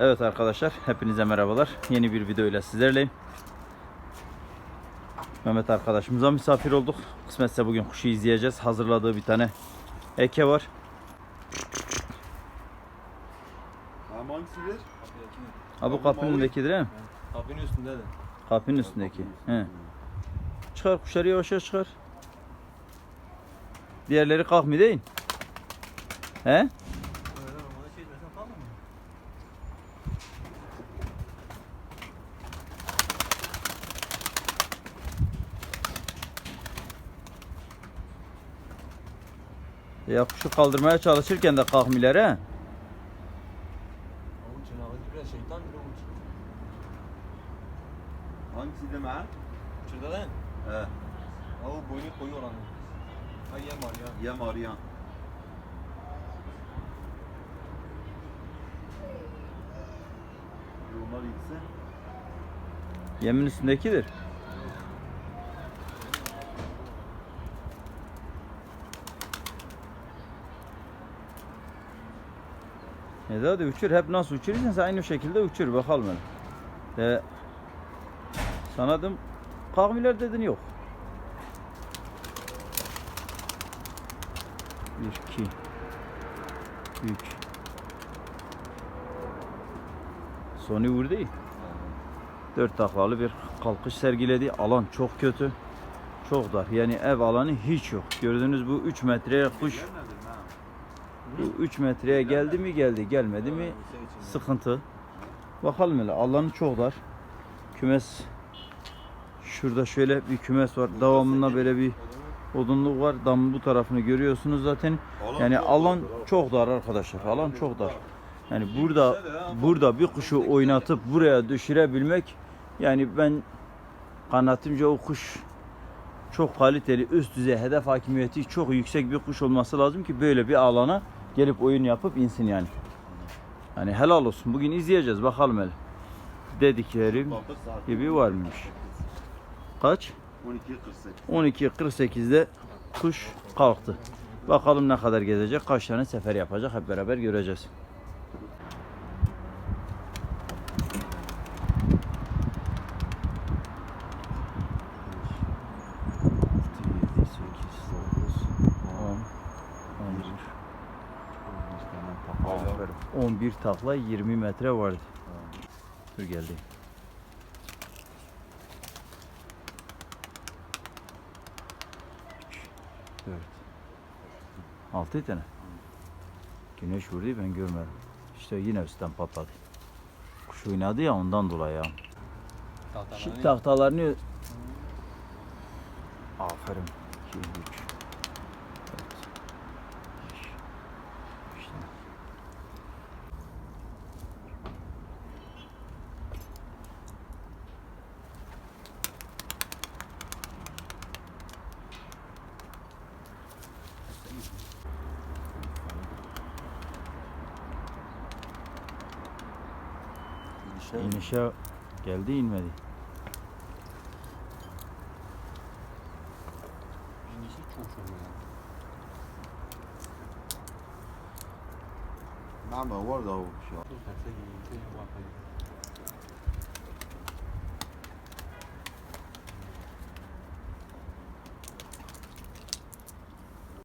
Evet arkadaşlar, hepinize merhabalar. Yeni bir video ile sizlerleyim. Mehmet arkadaşımıza misafir olduk. Kısmetse bugün kuşu izleyeceğiz. Hazırladığı bir tane eke var. Ama hangisidir? Ha bu kapının önündekidir değil mi? Kapının üstünde de. Kapının üstündeki. He. Çıkar kuşları yavaş yavaş çıkar. Diğerleri kalkmıyor değil. He? Ya kuşu kaldırmaya çalışırken de avuç. Hangisi deme ha? Şurada mi? He. O boynu koyu olan. Ha yem var ya. Yem arayan. Bunlar gitse. Yemin üstündekidir. E hadi uçur. Hep nasıl uçurursan sen aynı şekilde uçur. Bakalım hele. E, sana kalkmıyorlar dedin yok. Bir, iki, üç. Sony vurdu. Dört taklalı bir kalkış sergiledi. Alan çok kötü. Çok dar. Yani ev alanı hiç yok. Gördüğünüz bu 3 metreye kuş. Bu 3 metreye geldi mi geldi gelmedi mi sıkıntı. Bakalım hele alanı çok dar. Kümes şurada şöyle bir kümes var. Devamında böyle bir odunluk var. Damın bu tarafını görüyorsunuz zaten. Yani alan çok dar arkadaşlar. Alan çok dar. Yani burada burada bir kuşu oynatıp buraya düşürebilmek yani ben kanaatimce o kuş çok kaliteli, üst düzey hedef hakimiyeti çok yüksek bir kuş olması lazım ki böyle bir alana gelip oyun yapıp insin yani. Yani helal olsun. Bugün izleyeceğiz bakalım hele. Dediklerim gibi varmış. Kaç? 12.48. 12.48'de kuş kalktı. Bakalım ne kadar gezecek, kaç tane sefer yapacak hep beraber göreceğiz. Aferin. 11 takla 20 metre vardı. Dur geldi. Dört. Altı tane. Güneş vurdu ben görmedim. İşte yine üstten patladı. Kuş oynadı ya ondan dolayı ya. Şu tahtalarını... Aferin. 2, 3, 4, 5, 5 tane. İnişe geldi inmedi. İnişi çok çok ya. Ama var da o